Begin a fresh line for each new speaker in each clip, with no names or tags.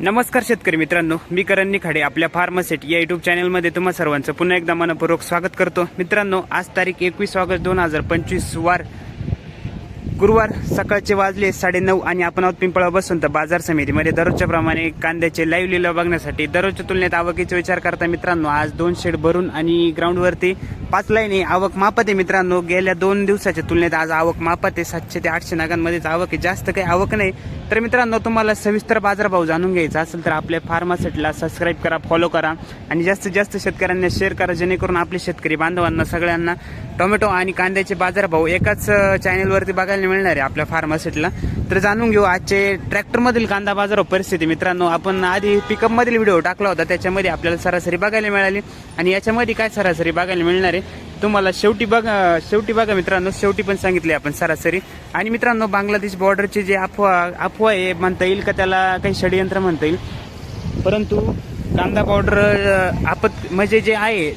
नमस्कार शेतकरी मित्रांनो मी करण निखाडे आपल्या फार्मसेट या युट्यूब चॅनलमध्ये तुम्हा सर्वांचं पुन्हा एकदा मनपूर्वक स्वागत करतो. मित्रांनो आज तारीख एकवीस ऑगस्ट दोन हजार पंचवीस वार गुरुवार सकाळचे वाजले साडेनऊ आणि आपण आहोत पिंपळा बसून. तर बाजार समितीमध्ये दररोजच्या प्रमाणे कांद्याचे लाईव्ह लिलाव बघण्यासाठी दररोजच्या तुलनेत आवकीचा विचार करता मित्रांनो आज दोन शेड भरून आणि ग्राउंडवरती पाच लाईने आवक मापत आहे मित्रांनो. गेल्या दोन दिवसाच्या तुलनेत आज आवक मापत आहे. सातशे ते आठशे नागांमध्येच आवक आहे. जास्त काही आवक नाही. तर मित्रांनो तुम्हाला सविस्तर बाजारभाव जाणून घ्यायचा असेल तर आपल्या फार्मासेटला सबस्क्राईब करा फॉलो करा आणि जास्तीत जास्त शेतकऱ्यांना शेअर करा जेणेकरून आपले शेतकरी बांधवांना सगळ्यांना टोमॅटो आणि कांद्याचे बाजारभाव एकाच चॅनेलवरती बघायला मिळणार आहे आपल्या फार्मासिटीला तर जाणून घेऊ आजचे ट्रॅक्टरमधील कांदा बाजार परिस्थिती. मित्रांनो आपण आधी पिकअपमधील व्हिडिओ टाकला होता. त्याच्यामध्ये आपल्याला सरासरी बघायला मिळाली. आणि याच्यामध्ये काय सरासरी बघायला मिळणार आहे तुम्हाला शेवटी बघा शेवटी बघा मित्रांनो. शेवटी पण सांगितले आपण सरासरी. आणि मित्रांनो बांगलादेश बॉर्डरची जे अफवा अफवा आहे म्हणता येईल का त्याला काही षडयंत्र म्हणता येईल? परंतु कांदा पावडर आपत म्हणजे जे आहे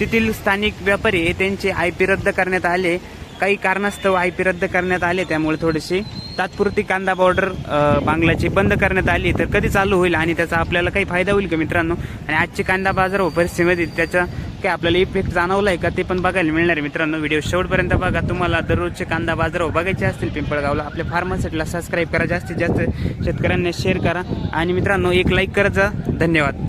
तेथील स्थानिक व्यापारी त्यांचे आय पी रद्द करण्यात आले. काही कारणास्तव आय पी रद्द करण्यात आले त्यामुळे थोडीशी तात्पुरती कांदा पावडर बांगलाची बंद करण्यात आली. तर कधी चालू होईल आणि त्याचा आपल्याला काही फायदा होईल का मित्रांनो? आणि आजची कांदा बाजार व परिस्थितीमध्ये त्याचा काय आपल्याला इफेक्ट जाणवला आहे का ते पण बघायला मिळणार आहे मित्रांनो. व्हिडिओ शेवटपर्यंत बघा. तुम्हाला दररोजचे कांदा बाजार बघायचे असतील पिंपळगावला आपल्या फार्मासेटला सबस्क्राईब करा. जास्तीत जास्त शेतकऱ्यांना शेअर करा. आणि मित्रांनो एक लाईक करत जा. धन्यवाद.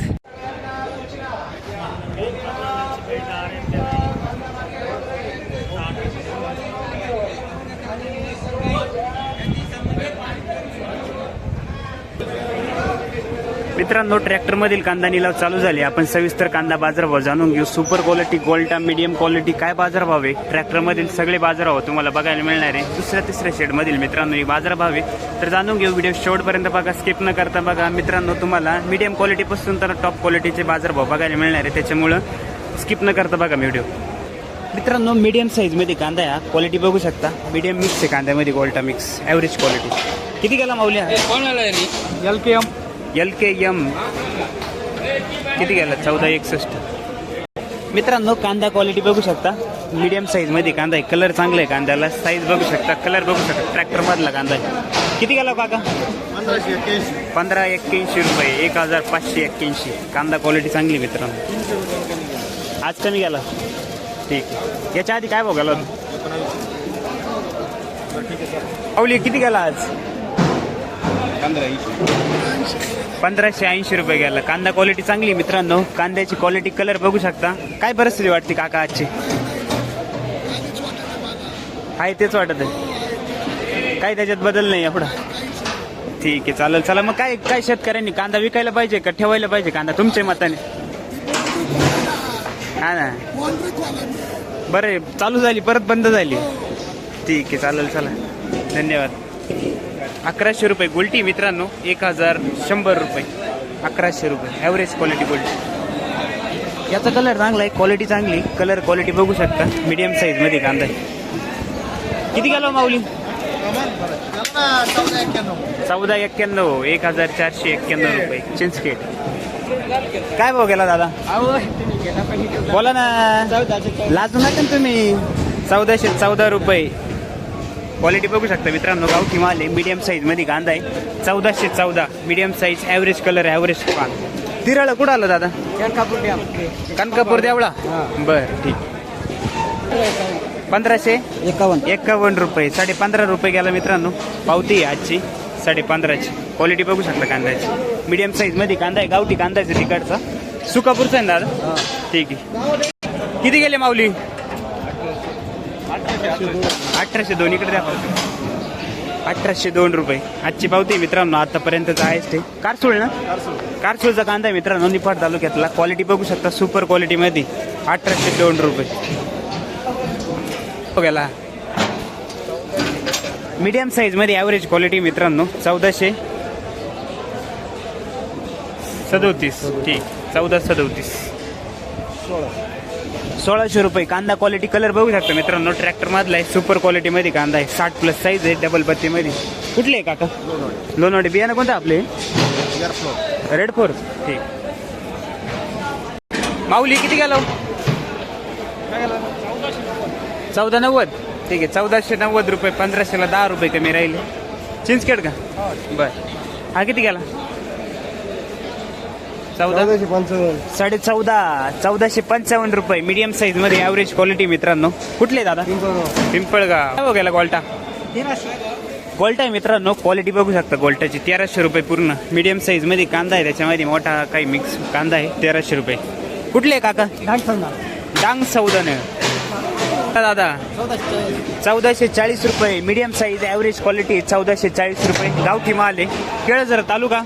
मित्रांनो ट्रॅक्टरमधील कांदा निलाव चालू झाले. आपण सविस्तर कांदा बाजारभाव जाणून घेऊ. सुपर क्वालिटी गोल्टा मीडियम क्वालिटी काय बाजारभाव आहे? ट्रॅक्टरमधील सगळे बाजारभाव तुम्हाला बघायला मिळणार आहे. दुसऱ्या तिसऱ्या शेडमधील मित्रांनो हे बाजारभाव आहे. तर जाणून घेऊ व्हिडिओ शेवटपर्यंत बघा स्किप न करता बघा. मित्रांनो तुम्हाला मीडियम क्वालिटीपासून तर टॉप क्वालिटीचे बाजारभाव बघायला मिळणार आहे. त्याच्यामुळं स्किप न करता बघा व्हिडिओ मित्रांनो मीडियम साईजमध्ये कांदा आहे. क्वालिटी बघू शकता. मीडियम मिक्स आहे कांद्यामध्ये गोल्टा मिक्स ॲव्हरेज क्वालिटी किती गेला माऊल्या?
L K M
L K M. किती गेला? चौदा एकसष्ट. मित्रांनो कांदा क्वालिटी बघू शकता. मीडियम साईजमध्ये कांदा आहे. कलर चांगला आहे कांद्याला. साईज बघू शकता. कलर बघू शकता. ट्रॅक्टरमधला कांदा आहे. किती गेला काका?
पंधराशे
पंधरा एक्क्याऐंशी रुपये. एक हजार पाचशे एक्क्याऐंशी. कांदा क्वालिटी चांगली मित्रांनो. आज कमी गेला. ठीक आहे. याच्या आधी काय बघायला पावली किती गेला आज? पंधराशे ऐंशी. रुपये गेला. कांदा क्वालिटी चांगली आहे मित्रांनो. कांद्याची क्वालिटी कलर बघू शकता. काय परिस्थिती वाटते काका आजची? आहे तेच वाटत आहे. काय त्याच्यात बदल नाही पुढं ठीक आहे चालेल. चला मग काय काय शेतकऱ्यांनी कांदा विकायला पाहिजे का ठेवायला पाहिजे कांदा तुमच्या मताने? हा ना. बरं आहे, चालू झाली परत बंद झाली. ठीक आहे चालेल चला. धन्यवाद. अकराशे रुपये गोल्टी मित्रांनो. एक हजार शंभर रुपये. अकराशे रुपये. ॲव्हरेज क्वालिटी गोल्टी याचा कलर चांगला आहे. क्वालिटी चांगली. कलर क्वालिटी बघू शकता. मीडियम साईजमध्ये कांदा आहे. किती गेलो माऊली?
चौदा एक्क्याण्णव.
एक हजार चारशे एक्क्याण्णव रुपये. चिंचखेड. काय भाव गेला दादा? बोला ना. लाजू नका तुम्ही. चौदाशे चौदा रुपये. क्वालिटी बघू शकता मित्रांनो गावठी माल आहे मीडियम साईजमध्ये कांदा आहे. चौदाशे चौदा medium size average colour average पान. तिराळा कुठं आलं दादा? कनकापूर देवळा बरं ठीक. पंधराशे?
एकावन्न.
एकावन्न रुपये. साडे पंधरा रुपये गेला मित्रांनो. पावती आहे आजची. साडे पंधराची क्वालिटी बघू शकता कांद्याची. मीडियम साईजमध्ये कांदा आहे. गावठी कांदा आहे तिकडचा सुकापूरचा आहे ना दादा? ठीक आहे. किती गेले माऊली? अठराशे दोन. इकडे द्या अठराशे दोन रुपये. आजची पावती आहे मित्रांनो आतापर्यंतच आहेच ते कारसूळ ना? कारसूळचा कांदा आहे मित्रांनो निफाड तालुक्यातला. क्वालिटी बघू शकता सुपर क्वालिटीमध्ये अठराशे दोन रुपये. बघायला. मीडियम साईजमध्ये ॲव्हरेज क्वालिटी मित्रांनो चौदाशे. सदोतीस. ठीक. चौदा सदोतीस. सोळा. सोळाशे रुपये. कांदा क्वालिटी कलर बघू शकता मित्रांनो. ट्रॅक्टर मधला आहे सुपर क्वालिटीमध्ये कांदा आहे. साठ प्लस साईज आहे डबल बत्तीमध्ये कुठले आहे काका? लोणवाडे बियाणं कोणतं आपले? रेड फोर ठीक. माऊली किती गेलो हो? चौदा नव्वद. ठीक आहे चौदाशे नव्वद रुपये पंधराशेला दहा रुपये कमी राहिले. चिंचखेड का? बर. हा किती गेला? चौदा?
चौदाशे पंचावन्न.
साडे चौदा चौदाशे पंचावन्न रुपये. मीडियम साईजमध्ये ॲव्हरेज क्वालिटी मित्रांनो. कुठले दादा? पिंपळगाव. काय बघायला गोल्टा गोल्टा आहे मित्रांनो. क्वालिटी बघू शकता गोल्टाची तेराशे रुपये पूर्ण. मीडियम साईजमध्ये कांदा आहे. त्याच्यामध्ये मोठा काही मिक्स कांदा आहे. तेराशे रुपये. कुठले काका? डांग सौदाने दादा. चौदाशे चाळीस रुपये. मीडियम साईज ॲव्हरेज क्वालिटी चौदाशे चाळीस रुपये. गावठी माल आहे. केळझर तालुका?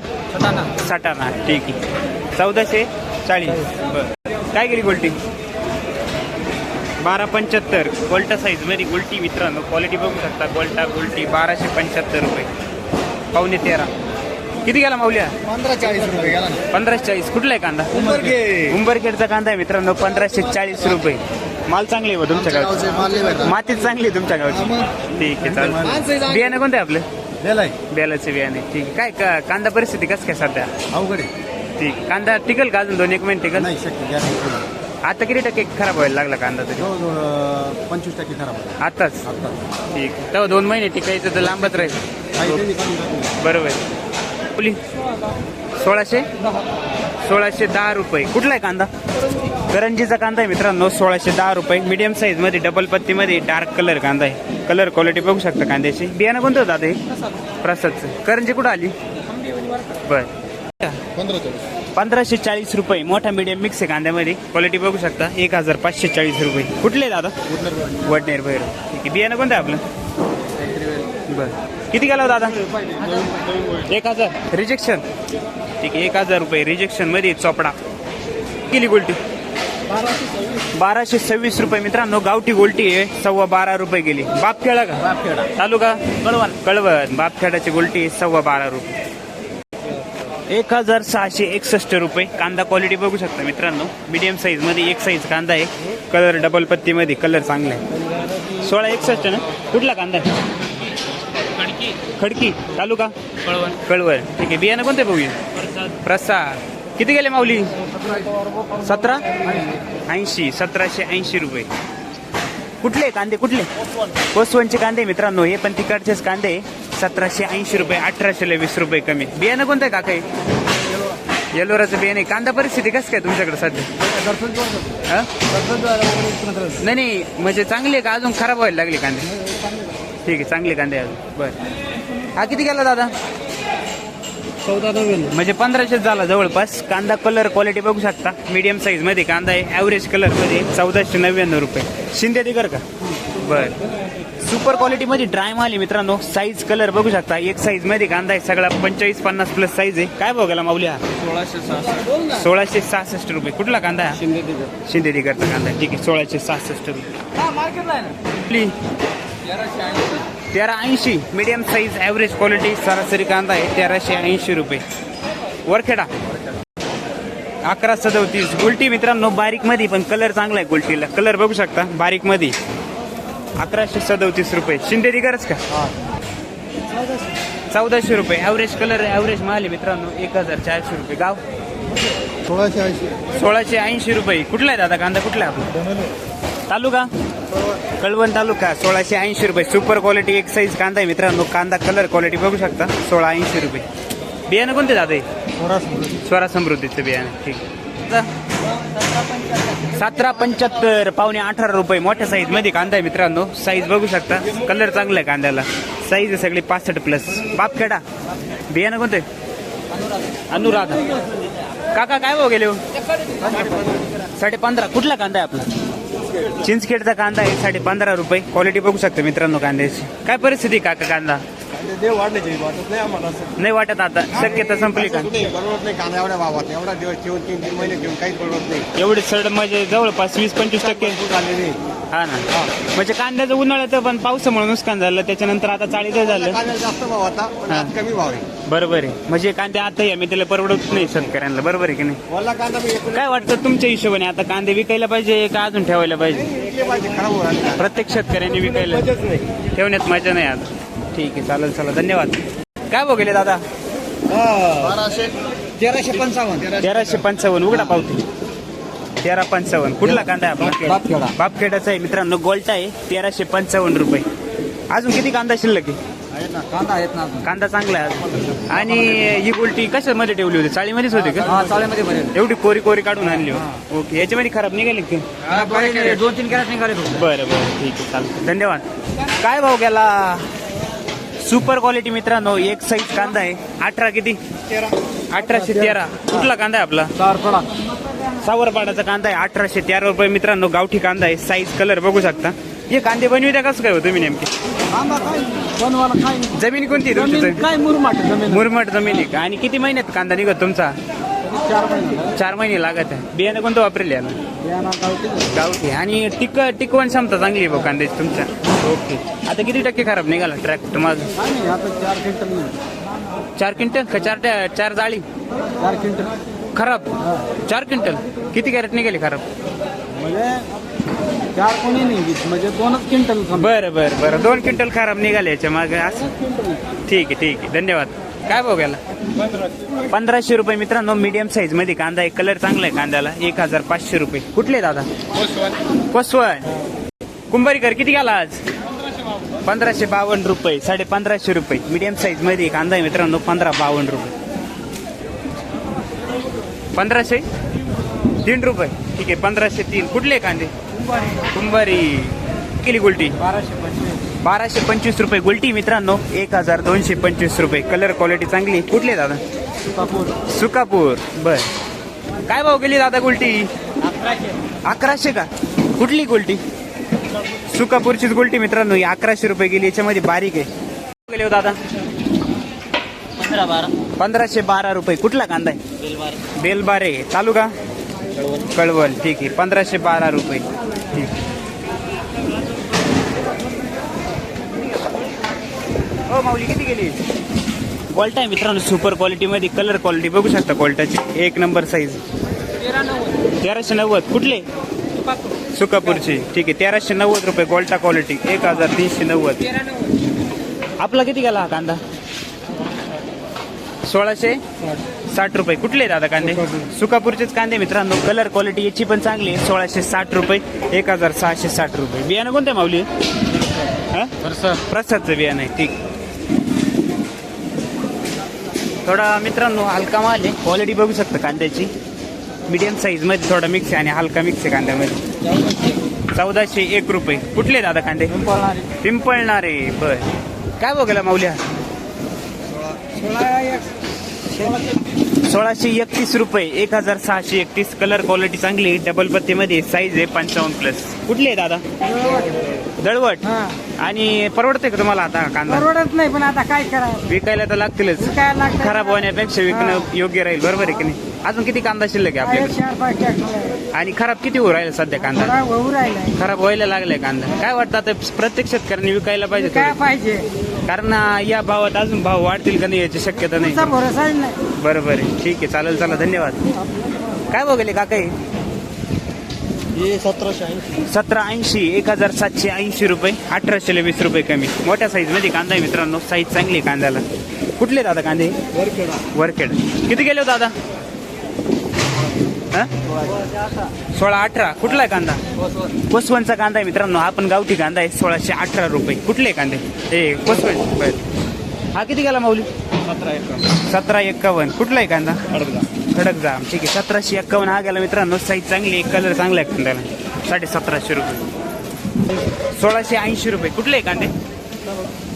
साठाणा ठीक आहे. चौदाशे चाळीस. बरं. काय गेली गोल्टी बारा पंच्याहत्तर. गोल्टा साईजमध्ये गोल्टी मित्रांनो क्वालिटी बघू शकता. गोल्टा गोल्टी बाराशे पंच्याहत्तर रुपये. पावणे तेरा. किती गेला माऊल्या?
पंधरा चाळीस रुपये गेला
पंधराशे चाळीस. कुठला आहे कांदा?
उंबरगे.
उंबरखेडचा कांदा आहे मित्रांनो पंधराशे चाळीस रुपये. माल चांगली आहे तुमच्या गावची. मातीत चांगली आहे तुमच्या गावची. ठीक आहे चालेल. बियाणं कोणतं आहे आपलं? बेलाचे बियाणे. ठीक आहे. काय का कांदा परिस्थिती कसं काय सध्या?
अवघड आहे.
ठीक. कांदा टिकल का अजून दोन? एक महिने टिकल.
नाही शक्य
आता किती टक्के खराब व्हायला लागला कांदा तरी?
जवळजवळ पंचवीस टक्के खराब आहे
आताच
आता
ठीक. तेव्हा दोन महिने टिकायचं तर लांबच राहील.
काही कमी.
बरोबर. बोली सोळाशे? सोळाशे दहा रुपये. कुठला आहे कांदा? करंजीचा कांदा आहे मित्रांनो सोळाशे दहा रुपये. मीडियम साईजमध्ये डबल पत्तीमध्ये डार्क कलर कांदा आहे. कलर क्वालिटी बघू शकता कांद्याची. बियाणं कोणतं होतं आता हे? प्रसादचं. करंजी कुठं आली? बर. पंधराशे चाळीस रुपये. मोठा मीडियम मिक्स आहे कांद्यामध्ये. क्वालिटी बघू शकता. एक हजार पाचशे चाळीस रुपये. कुठले दादा? वडनेर ठीक आहे. बियाणं कोणतं आहे आपलं? बरं. किती गेला हो दादा? एक हजार. रिजेक्शन ठीक आहे. एक हजार रुपये. रिजेक्शनमध्ये चोपडा. किती गोल्टी बाराशे सव्वीस रुपये. मित्रांनो गावठी गोल्टी आहे. सव्वा बारा रुपये गेली. बापखेडा का? तालुका? कळवण. कळवण. बापखेडाची गोल्टी सव्वा बारा रुपये. एक हजार सहाशे एकसष्ट रुपये. कांदा क्वालिटी बघू शकता मित्रांनो. मीडियम साईजमध्ये एक साईज कांदा आहे. कलर डबल पत्तीमध्ये कलर चांगला आहे. सोळा एकसष्ट ना? कुठला कांदा आहे? खडकी. तालुका? कळवण. कळवण. ठीक आहे. बियाणं कोणते बघूया? प्रसाद. किती गेले माऊली? सतरा? ऐंशी. सतराशे ऐंशी रुपये. कुठले कांदे? कुठले? कोसवनचे कांदे मित्रांनो हे पण तिकडचेच कांदे. सतराशे ऐंशी रुपये अठराशे वीस रुपये कमी. बियाणं कोणतं आहे काका हे? येलोराचं बियाणे. कांदा परिस्थिती कसं काय तुमच्याकडे सध्या? हा? नाही नाही. म्हणजे चांगली आहे का? अजून खराब व्हायला लागले कांदे. ठीक आहे चांगले कांदे आहे अजून. बरं. हा किती गेला दादा?
चौदा नव्याण्णव
म्हणजे पंधराशेच झाला जवळपास. कांदा कलर क्वालिटी बघू शकता. मीडियम साईजमध्ये कांदा आहे. ॲव्हरेज कलरमध्ये चौदाशे नव्याण्णव रुपये. शिंदे दिगर का? बर. सुपर क्वालिटी मध्ये ड्राय माल आहे मित्रांनो. साईज कलर बघू शकता. एक साईजमध्ये कांदा आहे सगळा. पंचेचाळीस पन्नास प्लस साईज आहे. काय बघायला माऊली हा?
सोळाशे सहाशे
सोळाशे सहासष्ट रुपये. कुठला कांदा आहे हा?
शिंदे दिगर
शिंदे दिगरचा कांदा. आहे. ठीक आहे सोळाशे सहासष्ट रुपये? तेरा ऐंशी. मीडियम साईज ॲव्हरेज क्वालिटी सरासरी कांदा आहे. तेराशे ऐंशी रुपये. वरखेडा. अकरा सदोतीस. गुलटी मित्रांनो बारीकमध्ये पण कलर चांगला आहे गुलटीला. कलर बघू शकता. बारीकमध्ये अकराशे सदोतीस रुपये. शिंदे दिगरच का? चौदाशे रुपये. ॲव्हरेज कलर ॲव्हरेज माल आहे मित्रांनो. एक हजार चारशे रुपये. गाव?
सोळाशे ऐंशी.
सोळाशे ऐंशी रुपये. कुठला आहे दादा? कांदा कुठला आहे आपला? तालुका? कळवण तालुका. सोळाशे ऐंशी रुपये. सुपर क्वालिटी एक साईज कांदा आहे मित्रांनो. कांदा कलर क्वालिटी बघू शकता. सोळा ऐंशी रुपये. बियाणं कोणते दादा हे?
सोळाशे
स्वरा समृद्धीचं बियाणं. ठीक सतरा पंच्याहत्तर पावणे अठरा रुपये मोठ्या साईजमध्ये कांदा आहे मित्रांनो. साईज बघू शकता. कलर चांगला आहे कांद्याला. साईज आहे सगळी पासष्ट प्लस बापखेडा बियाणं कोणते? अनुराधा. काका काय भाव गेले हो? साडे पंधरा कुठला कांदा आहे आपला? चिंचखेडचा कांदा आहे साडे पंधरा रुपये. क्वालिटी बघू शकता मित्रांनो कांद्याची. काय परिस्थिती काका कांदा?
देव वाढण्याची वाटत नाही आम्हाला असं.
नाही वाटत आता शक्यता संपली का?
कुठे परवडत नाही कांदा एवढ्या भावात. एवढा दिवस ठेवून तीन तीन महिने ठेवून काहीच परवडत नाही.
एवढे सड म्हणजे जवळपास वीस पंचवीस टक्के. हा ना. म्हणजे कांद्याचं उन्हाळ्याचं पण पावसामुळे नुकसान झालं त्याच्यानंतर आता चाळीचं झालं.
जास्त भाव होता पण. आज कमी भाव आहे.
बरोबर आहे. म्हणजे कांदे आता या मी त्याला परवडत नाही शेतकऱ्यांना बरोबर आहे की नाही?
वल्ला कांदा मी एकूण
काय वाटतं तुमच्या हिशोबाने आता कांदे विकायला पाहिजे का अजून ठेवायला पाहिजे?
विकले पाहिजे खराब होऊ राहिले.
प्रत्येक शेतकऱ्यांनी विकायला.
नाही.
ठेवण्यात मजा नाही आता. ठीक आहे चालेल चला धन्यवाद. काय बघले दादा?
बाराशे. तेराशे पंचावन्न.
तेराशे पंचावन्न उघडा पावते. तेरा पंचावन्न. कुठला कांदा आहे आपला?
बापखेडा.
बापखेडाचा आहे मित्रांनो गोल्टा आहे तेराशे पंचावन्न रुपये. अजून किती कांदा शिल्लक आहे?
कांदा आहेत ना
कांदा चांगला आहे आणि ही गुलटी कशामध्ये ठेवली होती? चाळीमध्येच होती का?
चाळ्यामध्ये भरेल.
एवढी कोरी कोरी काढून आणली हो. ओके याच्यामध्ये खराब निघाली का?
दोन तीन कॅरेट निघाले
बरं बरं ठीक आहे चालतं धन्यवाद. काय भाव गेला? सुपर क्वालिटी मित्रांनो एक साईज कांदा आहे. अठरा किती? अठराशे तेरा. कुठला कांदा आहे आपला?
चार पडा
सावरपाडाचा कांदा आहे. अठराशे तेरा रुपये मित्रांनो गावठी कांदा आहे. साईज कलर बघू शकता. हे कांदे बनवित्या कसं काय हो तुम्ही नेमके. जमीन कोणती तुमची?
मुरमाट जमीन.
मुरमट जमीन आहे का? आणि किती महिन्यात कांदा निघत तुमचा?
चार महिने.
चार महिने लागत आहे. बियाणं कोणतं वापरेल याला?
बियाणा गावठी.
गावठी. आणि टिक टिकवण क्षमता चांगली आहे भाऊ कांद्याची तुमच्या. ओके. आता किती टक्के खराब निघाला ट्रॅक्टर मग?
काय नाही आता चार क्विंटल नाही
चार क्विंटल? का चार चार जाळी?
चार क्विंटल.
खराब? चार क्विंटल? किती कॅरेट निघाली खराब?
म्हणजे चार कोणी नाही घेत. म्हणजे दोनच क्विंटल समजा.
बरं बरं बरं. दोन क्विंटल खराब निघाले याच्या मागे. असं
दोनच क्विंटल.
ठीक आहे ठीक आहे. धन्यवाद. काय भाऊ गेला? पंधराशे रुपये मित्रांनो मीडियम साईजमध्ये कांदा आहे. कलर चांगला आहे कांद्याला. एक हजार पाचशे रुपये. कुठले दादा? कोसवण. कुंभारीकर किती घाला आज? पंधराशे बावन्न रुपये साडे पंधराशे रुपये. मीडियम साईजमध्ये कांदा आहे मित्रांनो पंधरा बावन्न रुपये. पंधराशे? तीन रुपये. ठीक आहे पंधराशे तीन. कुठले कांदे? कुंभारी. केली गुलटी
बाराशे.
बाराशे पंचवीस रुपये गुलटी मित्रांनो एक हजार दोनशे पंचवीस रुपये. कलर क्वालिटी चांगली. आहे. कुठले दादा?
कापूर
सुकापूर. बर. काय भाव गेली दादा गुलटी? अकराशे. का? कुठली गुलटी? सुकापूरचीच गुलटी मित्रांनो ही अकराशे रुपये गेली. याच्यामध्ये बारीक आहे. गेले हो दादा?
पंधरा बारा.
पंधराशे बारा रुपये. कुठला कांदा आहे? बेलबारे. चालू का? कळवल ठीक आहे. पंधराशे बारा रुपये. ठीक. हो माऊली किती गेली? क्वालिटी आहे मित्रांनो सुपर क्वालिटीमध्ये कलर क्वालिटी बघू शकता क्वालिटीची एक नंबर साईज तेराशे नव्वद. कुठले? सुकापूरची. ठीक आहे. तेराशे नव्वद रुपये गोल्टा क्वालिटी एक हजार तीनशे नव्वद. आपला किती गेला हा कांदा? सोळाशे साठ रुपये. कुठले दादा कांदे? सुकापूरचेच कांदे मित्रांनो. कलर क्वालिटी याची पण चांगली आहे. सोळाशे साठ रुपये. एक हजार सहाशे साठ रुपये. बियाणं कोणतं आहे माऊली? हा? प्रसादचं बियाणं आहे. ठीक. थोडा मित्रांनो हलका माल आहे. क्वालिटी बघू शकता कांद्याची. मिडियम साईजमध्ये थोडा मिक्स आहे आणि हलका मिक्स आहे कांद्यामध्ये. चौदाशे एक रुपये. कुठले दादा कांदे?
पिंपळणारे.
बर. काय बघायला माऊल्या सोळाशे एकतीस रुपये. एक हजार सहाशे एकतीस. कलर क्वालिटी चांगली डबल पत्तीमध्ये साईज आहे. पंचावन्न प्लस कुठले आहे दादा? दळवट.
हा.
आणि परवडते का तुम्हाला आता कांदा?
परवडत नाही पण आता काय करायचं
विकायला तर लागतीलच.
काय लागतं.
खराब होण्यापेक्षा विकणं योग्य राहील बरोबर आहे की नाही? अजून किती कांदा शिल्लक आहे
काय
आपल्याकडे
चार पाच ट्रॅक्टर
आणि खराब किती होऊ राहिला सध्या कांदा?
होऊ राहिलाय.
खराब व्हायला लागलाय कांदा. काय वाटतं आता प्रत्येक शेतकऱ्यांनी विकायला पाहिजे
काय
थोडं?
पाहिजे.
कारण अं, या भावात अजून भाव वाढतील का नाही याची शक्यता नाही.
तुमचा भरोसाच नाही.
बरोबर आहे. ठीक आहे चालेल चला धन्यवाद. काय बघले काका
सतराशे ऐंशी
सतरा ऐंशी एक हजार सातशे ऐंशी रुपये अठराशे वीस रुपये कमी. मोठ्या साईजमध्ये कांदा आहे मित्रांनो साईज चांगली आहे कांद्याला. कुठले दादा कांदे?
वरखेडा.
वरखेड. किती गेले हो दादा? हा? सोळा अठरा. कुठला आहे कांदा? कोसवनचा कांदा आहे मित्रांनो हा पण गावठी कांदा आहे सोळाशे अठरा रुपये. कुठले कांदे? हे कोसवन बर. हा किती गेला माऊली?
सतरा एक
सतरा एक्कावन्न कुठला आहे कांदा? खडक जाम. ठीक आहे सतराशे एक्कावन्न हा गेला मित्रांनो. साईज चांगली आहे कलर चांगला आहे कांद्याला. साडे सतराशे रुपये. सोळाशे ऐंशी रुपये. कुठले आहे कांदे?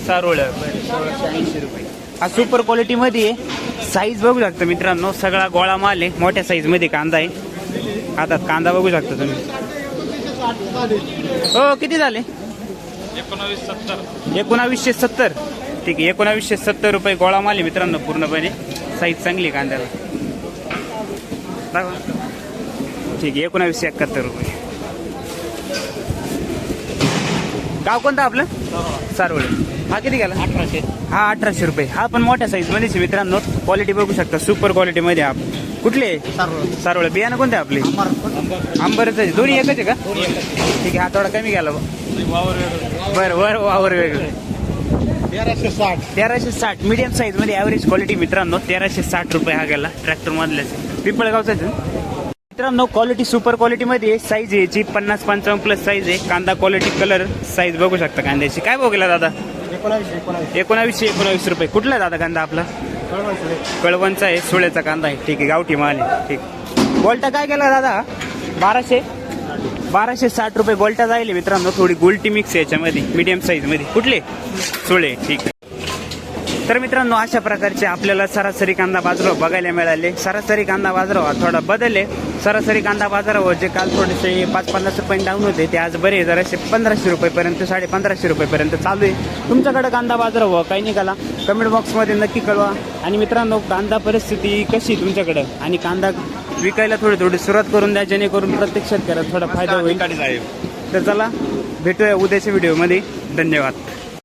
सारोळ. बरं सोळाशे ऐंशी रुपये. हा सुपर क्वालिटीमध्ये आहे. साईज बघू शकता मित्रांनो सगळा गोळा माल आहे. मोठ्या साईजमध्ये कांदा आहे. आता कांदा बघू शकता तुम्ही. हो किती झाले? एकोणावीसशे सत्तर. ठीक आहे एकोणावीसशे सत्तर रुपये गोळा माल आहे मित्रांनो पूर्णपणे. साईज चांगली आहे कांद्याला. दाखवा. ठीक आहे एकोणावीसशे एकाहत्तर रुपये गाव कोणतं आपलं सारोळे हा किती गेला
अठराशे
हा अठराशे रुपये हा पण मोठ्या साईजमध्ये आहे मित्रांनो क्वालिटी बघू शकता सुपर क्वालिटी मध्ये आप कुठले सारोळे बियाणं कोणते आपले आंबरच आहे दोन्ही एकच आहे का ठीक आहे हा थोडा कमी गेला. बरं वर वावर वेगळं
तेराशे साठ
तेराशे साठ मीडियम साईजमध्ये ऍव्हरेज क्वालिटी मित्रांनो तेराशे साठ रुपये हा गेला ट्रॅक्टर आहे. मित्रांनो क्वालिटी सुपर क्वालिटी मध्ये साईज आहे याची पन्नास पंचावन्न प्लस साईज आहे. कांदा क्वालिटी कलर साईज बघू शकता कांद्याची. काय बघला दादा?
एकोणावीसशे एकोणावीस
एकोणावीसशे एकोणावीस रुपये. कुठला दादा कांदा आपला? कळवणचा आहे. सुळेचा कांदा आहे. ठीक आहे गावठी माल आहे. ठीक. गोल्टा काय केला दादा? बाराशे? बाराशे साठ रुपये गोल्टा जाईल मित्रांनो. थोडी गोल्टी मिक्स आहे याच्यामध्ये मीडियम साईजमध्ये कुठले? सुळे. ठीक. आहे तर मित्रांनो अशा प्रकारचे आपल्याला सरासरी कांदा बाजारावर बघायला मिळाले. सरासरी कांदा बाजारावर थोडा बदलले. सरासरी कांदा बाजारावर जे काल थोडेसे पाच पन्नास रुपये डाऊन होते ते आज बरे जराशे पंधराशे रुपयेपर्यंत साडे पंधराशे रुपयेपर्यंत चालू आहे. तुमच्याकडे कांदा बाजारावर काही निघाला? कमेंट बॉक्समध्ये नक्की कळवा. आणि मित्रांनो कांदा परिस्थिती कशी तुमच्याकडे? आणि कांदा विकायला थोडी थोडी सुरुवात करून द्या जेणेकरून प्रत्येक शेतकऱ्याला थोडा फायदा होईल. तर चला भेटूया उद्याच्या व्हिडिओमध्ये धन्यवाद.